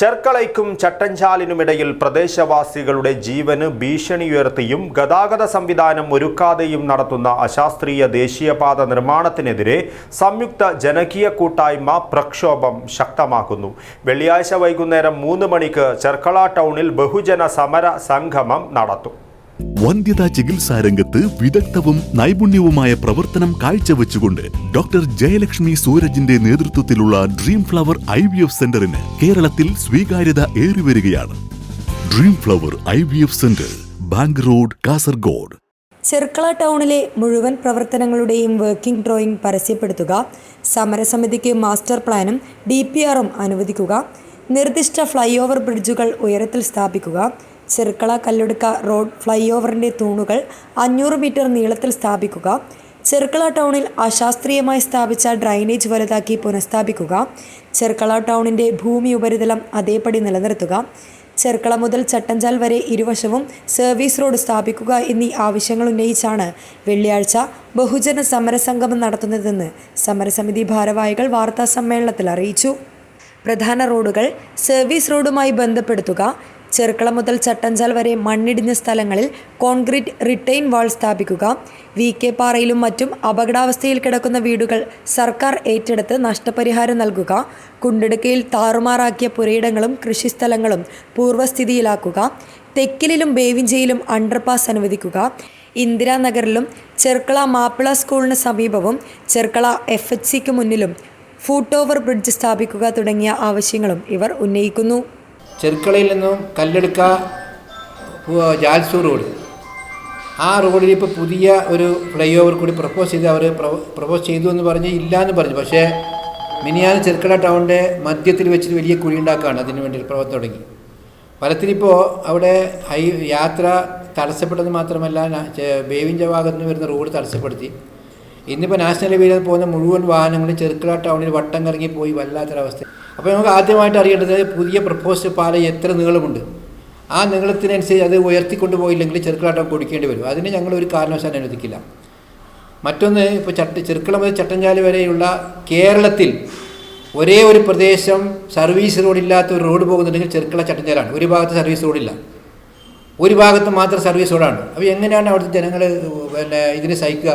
ചെർക്കളയ്ക്കും ചട്ടഞ്ചാലിനുമിടയിൽ പ്രദേശവാസികളുടെ ജീവന് ഭീഷണിയുയർത്തിയും ഗതാഗത സംവിധാനം ഒരുക്കാതെയും നടത്തുന്ന അശാസ്ത്രീയ ദേശീയപാത നിർമ്മാണത്തിനെതിരെ സംയുക്ത ജനകീയ കൂട്ടായ്മ പ്രക്ഷോഭം ശക്തമാക്കുന്നു. വെള്ളിയാഴ്ച വൈകുന്നേരം മൂന്ന് മണിക്ക് ചെർക്കള ടൗണിൽ ബഹുജന സമര സംഗമം നടത്തും. വന്ധ്യതാ ചികിത്സാ രംഗത്ത് വിദഗ്ധവും നൈപുണ്യവുമായ പ്രവർത്തനം കാഴ്ചവെച്ചുകൊണ്ട് ഡോക്ടർ ജയലക്ഷ്മി സൂരജിന്റെ നേതൃത്വത്തിലുള്ള dream flower I V F സെന്ററിന് കേരളത്തിൽ സ്വീകാര്യത ഏറിവരികയാണ്. Dream flower I V F centre bank road Kasaragod. Cherkala ടൗണിലെ മുഴുവൻ പ്രവർത്തനങ്ങളുടെയും വർക്കിംഗ് ഡ്രോയിംഗ് പരസ്യപ്പെടുത്തുക സമരസമിതിക്ക് മാസ്റ്റർ പ്ലാനും ഡി പി ആറും അനുവദിക്കുക നിർദ്ദിഷ്ട ഫ്ലൈ ഓവർ ബ്രിഡ്ജുകൾ ഉയരത്തിൽ സ്ഥാപിക്കുക ചെർക്കള കല്ലുടുക്ക റോഡ് ഫ്ലൈ ഓവറിന്റെ തൂണുകൾ അഞ്ഞൂറ് മീറ്റർ നീളത്തിൽ സ്ഥാപിക്കുക. ചെറുക്കള ടൗണിൽ അശാസ്ത്രീയമായി സ്ഥാപിച്ച ഡ്രൈനേജ് വലുതാക്കി പുനഃസ്ഥാപിക്കുക. ചെറുക്കള ടൗണിന്റെ ഭൂമി ഉപരിതലം അതേപടി നിലനിർത്തുക. ചെർക്കള മുതൽ ചട്ടഞ്ചാൽ വരെ ഇരുവശവും സർവീസ് റോഡ് സ്ഥാപിക്കുക എന്നീ ആവശ്യങ്ങൾ ഉന്നയിച്ചാണ് വെള്ളിയാഴ്ച ബഹുജന സമരസംഗമം നടത്തുന്നതെന്ന് സമരസമിതി ഭാരവാഹികൾ വാർത്താ സമ്മേളനത്തിൽ അറിയിച്ചു. പ്രധാന റോഡുകൾ സർവീസ് റോഡുമായി ബന്ധപ്പെടുത്തുക. ചെർക്കള മുതൽ ചട്ടഞ്ചാൽ വരെ മണ്ണിടിഞ്ഞ സ്ഥലങ്ങളിൽ കോൺക്രീറ്റ് റിട്ടൈൻ വാൾ സ്ഥാപിക്കുക. വി കെ പാറയിലും മറ്റും അപകടാവസ്ഥയിൽ കിടക്കുന്ന വീടുകൾ സർക്കാർ ഏറ്റെടുത്ത് നഷ്ടപരിഹാരം നൽകുക. കുണ്ടെടുക്കയിൽ താറുമാറാക്കിയ പുരയിടങ്ങളും കൃഷിസ്ഥലങ്ങളും പൂർവസ്ഥിതിയിലാക്കുക തെക്കിലും ബേവിഞ്ചയിലും അണ്ടർപാസ് അനുവദിക്കുക. ഇന്ദിരാനഗറിലും ചെർക്കള മാപ്പിള സ്കൂളിന് സമീപവും ചെർക്കള എഫ് എച്ച് സിക്ക് മുന്നിലും ഫൂട്ട് ഓവർ ബ്രിഡ്ജ് സ്ഥാപിക്കുക തുടങ്ങിയ ആവശ്യങ്ങളും ഇവർ ഉന്നയിക്കുന്നു. ചെറുക്കളയിൽ നിന്നും കല്ലെടുക്ക ജാൽസൂർ റോഡ്. ആ റോഡിൽ ഇപ്പോൾ പുതിയ ഒരു ഫ്ലൈ ഓവർ കൂടി പ്രപ്പോസ് ചെയ്ത് അവർ പ്രപ്പോസ് ചെയ്തു എന്ന് പറഞ്ഞ് ഇല്ല എന്ന് പറഞ്ഞു. പക്ഷേ മിനിയാന്ന് ചെറുക്കട ടൗണിന്റെ മധ്യത്തിൽ വെച്ചിട്ട് വലിയ കുഴി ഉണ്ടാക്കുകയാണ് അതിന് വേണ്ടി പ്രവർത്തനം തുടങ്ങി. ഫലത്തിലിപ്പോൾ അവിടെ ഹൈ യാത്ര തടസ്സപ്പെട്ടത് മാത്രമല്ല ബേവിന്റെ ഭാഗത്ത് നിന്ന് വരുന്ന റോഡ് തടസ്സപ്പെടുത്തി. ഇന്നിപ്പോൾ നാഷണൽ ഹൈവേയിൽ പോകുന്ന മുഴുവൻ വാഹനങ്ങളും ചെറുക്കള ടൗണിൽ വട്ടം കറങ്ങി പോയി വല്ലാത്തൊരവസ്ഥ. അപ്പോൾ നമുക്ക് ആദ്യമായിട്ട് അറിയേണ്ടത് പുതിയ പ്രപ്പോസ്ഡ് പാലം എത്ര നീളമുണ്ട്. ആ നീളത്തിനനുസരിച്ച് അത് ഉയർത്തിക്കൊണ്ട് പോയില്ലെങ്കിൽ ചെറുക്കളാട്ടം കൊടുക്കേണ്ടി വരും. അതിന് ഞങ്ങൾ ഒരു കാരണവശാലും അനുവദിക്കില്ല. മറ്റൊന്ന് ഇപ്പോൾ ചട്ട ചെറുക്കള മുതൽ ചട്ടഞ്ചാൽ വരെയുള്ള കേരളത്തിൽ ഒരേ ഒരു പ്രദേശം സർവീസ് റോഡില്ലാത്ത ഒരു റോഡ് പോകുന്നുണ്ടെങ്കിൽ ചെറുക്കള ചട്ടഞ്ചാലാണ്. ഒരു ഭാഗത്ത് സർവീസ് റോഡില്ല ഒരു ഭാഗത്ത് മാത്രം സർവീസ് റോഡാണ് അപ്പോൾ എങ്ങനെയാണ് അവിടുത്തെ ജനങ്ങൾ പിന്നെ ഇതിന് സഹിക്കുക?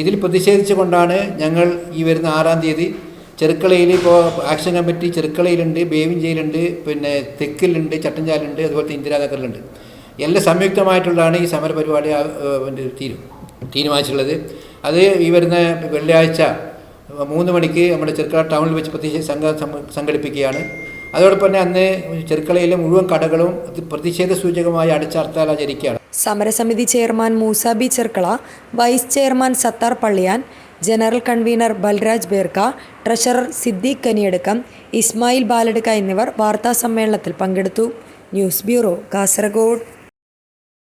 ഇതിൽ പ്രതിഷേധിച്ചുകൊണ്ടാണ് ഞങ്ങൾ ഈ വരുന്ന ആറാം തീയതി ചെറുക്കളയിൽ ഇപ്പോൾ ആക്ഷൻ കമ്മിറ്റി ചെറുക്കളയിലുണ്ട് ബേവിഞ്ചയിലുണ്ട് പിന്നെ തെക്കിലുണ്ട് ചട്ടഞ്ചാലുണ്ട് അതുപോലെ ഇന്ദിരാനഗറിലുണ്ട് എല്ലാം സംയുക്തമായിട്ടുള്ളതാണ് ഈ സമരപരിപാടി തീരു തീരുമാനിച്ചിട്ടുള്ളത്. അത് ഈ വരുന്ന വെള്ളിയാഴ്ച മൂന്ന് മണിക്ക് നമ്മുടെ ചെറുക്കള ടൗണിൽ വെച്ച് പ്രതിഷേധ സംഘ സംഘടിപ്പിക്കുകയാണ്. അതോടൊപ്പം തന്നെ അന്ന് ചെറുക്കളയിലെ മുഴുവൻ കടകളും പ്രതിഷേധ സൂചകമായി അടച്ചർത്താലാചരിക്കുകയാണ് സമരസമിതി chairman Moosa B Cherkala vice chairman Sattar Palliyan general convener Balraj Berka treasurer Siddique കനിയടക്കം Ismail Baladukka എന്നിവർ വാർത്താ സമ്മേളനത്തിൽ പങ്കെടുത്തു. News bureau Kasaragod.